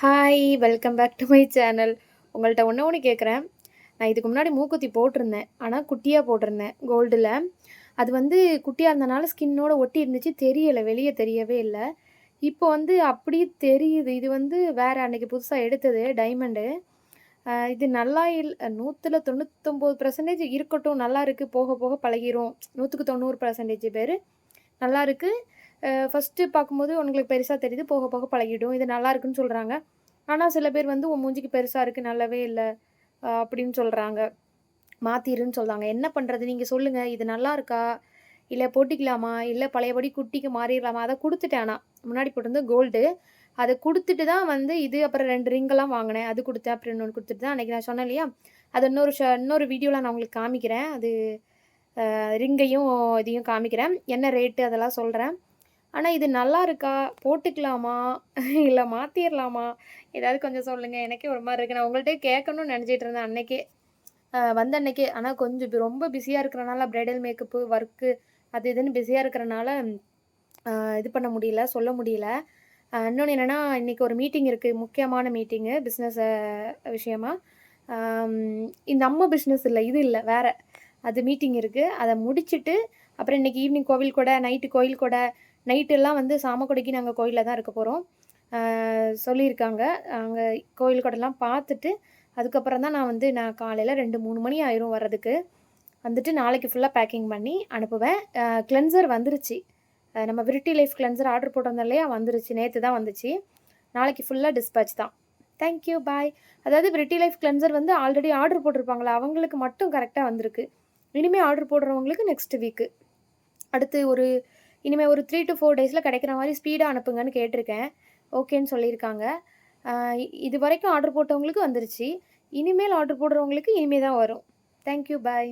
Hi welcome back to my channel உங்கள்கிட்ட ஒன்று ஒன்று கேட்குறேன் நான் இதுக்கு முன்னாடி மூக்குத்தி போட்டிருந்தேன். ஆனால் குட்டியாக போட்டிருந்தேன் கோல்டில் அது வந்து குட்டியாக இருந்தனால ஸ்கின்னோட ஒட்டி இருந்துச்சு தெரியலை வெளியே தெரியவே இல்லை. இப்போ வந்து அப்படியே தெரியுது. இது வந்து வேறு அன்னைக்கு புதுசாக எடுத்தது டைமண்டு இது நல்லா இல் நூற்றில் தொண்ணூத்தொம்பது பர்சன்டேஜ் இருக்கட்டும் நல்லா இருக்குது போக போக பழகிரும். நூற்றுக்கு தொண்ணூறு பர்சன்டேஜ் பேர். நல்லா இருக்குது ஃபஸ்ட்டு பார்க்கும்போது உங்களுக்கு பெருசாக தெரியுது போக போக பழகிடும். இது நல்லா இருக்குன்னு சொல்கிறாங்க ஆனால் சில பேர் வந்து உன் மூஞ்சிக்கு பெருசாக இருக்குது நல்லாவே இல்லை. அப்படின்னு சொல்கிறாங்க மாற்றிருன்னு சொல்கிறாங்க என்ன பண்ணுறது நீங்கள் சொல்லுங்கள் இது நல்லா இருக்கா? இல்லை போட்டிக்கலாமா? இல்லை பழையபடி குட்டிக்கு மாறிடலாமா? அதை கொடுத்துட்டேன் ஆனால் முன்னாடி போட்டிருந்து கோல்டு அதை கொடுத்துட்டு தான் வந்து இது அப்புறம் ரெண்டு ரிங்கெல்லாம் வாங்கினேன். அது கொடுத்தேன் அப்புறம் இன்னொன்று கொடுத்துட்டு தான் அன்றைக்கி நான் சொன்னேன் இல்லையா? அது இன்னொரு ஷ இன்னொரு வீடியோவில் நான் உங்களுக்கு காமிக்கிறேன். அது ரிங்கையும் இதையும் காமிக்கிறேன். என்ன ரேட்டு அதெல்லாம் சொல்கிறேன் ஆனால் இது நல்லா இருக்கா? போட்டுக்கலாமா? இல்லை மாற்றிடலாமா ஏதாவது கொஞ்சம் சொல்லுங்கள் எனக்கே ஒரு மாதிரி இருக்குது நான் உங்கள்கிட்ட கேட்கணும்னு நினச்சிட்டு இருந்தேன் அன்னைக்கே. வந்த அன்னைக்கே. ஆனால் கொஞ்சம் ரொம்ப பிஸியாக இருக்கிறனால ப்ரைடல் மேக்கப்பு ஒர்க்கு அது இதுன்னு பிஸியாக இருக்கிறனால இது பண்ண முடியல சொல்ல முடியல. இன்னொன்று என்னென்னா இன்றைக்கி ஒரு மீட்டிங் இருக்குது முக்கியமான மீட்டிங்கு பிஸ்னஸ் விஷயமா. இது நம்ம பிஸ்னஸ் இல்லை இது இல்லை வேறு. அது மீட்டிங் இருக்குது அதை முடிச்சுட்டு அப்புறம் இன்றைக்கி ஈவினிங் கோவில் கூட நைட்டு கோயில் கூட நைட்டெல்லாம் வந்து சாமக்குடிக்கு நாங்கள் கோயிலில் தான் இருக்க போகிறோம் சொல்லியிருக்காங்க. அங்கே கோயில் கூடலாம் பார்த்துட்டு அதுக்கப்புறம் தான் நான் வந்து நான் காலையில் ரெண்டு மூணு மணி ஆயிரும் வர்றதுக்கு. வந்துட்டு நாளைக்கு ஃபுல்லாக பேக்கிங் பண்ணி அனுப்புவேன். கிளென்சர் வந்துருச்சு. நம்ம விரிட்டி லைஃப் கிளென்சர் ஆர்டர் போட்டிருந்தோம் இல்லையா? வந்துருச்சு. நேற்று தான் வந்துச்சு. நாளைக்கு ஃபுல்லாக டிஸ்பேச் தான். தேங்க்யூ பாய் அதாவது விரிட்டி லைஃப் கிளென்சர் வந்து ஆல்ரெடி ஆர்டர் போட்டிருப்பாங்களா? அவங்களுக்கு மட்டும் கரெக்டாக வந்திருக்கு. இனிமேல் ஆர்டர் போடுறவங்களுக்கு நெக்ஸ்ட் வீக்கு அடுத்து ஒரு இனிமேல் ஒரு த்ரீ டு ஃபோர் டேஸில் கிடைக்கிற மாதிரி ஸ்பீடாக அனுப்புங்கன்னு கேட்டிருக்கேன். ஓகேன்னு சொல்லியிருக்காங்க. இது வரைக்கும் ஆர்டர் போட்டவங்களுக்கு வந்துருச்சு. இனிமேல் ஆர்டர் போடுறவங்களுக்கு இனிமேல் தான் வரும் தேங்க்யூ பாய்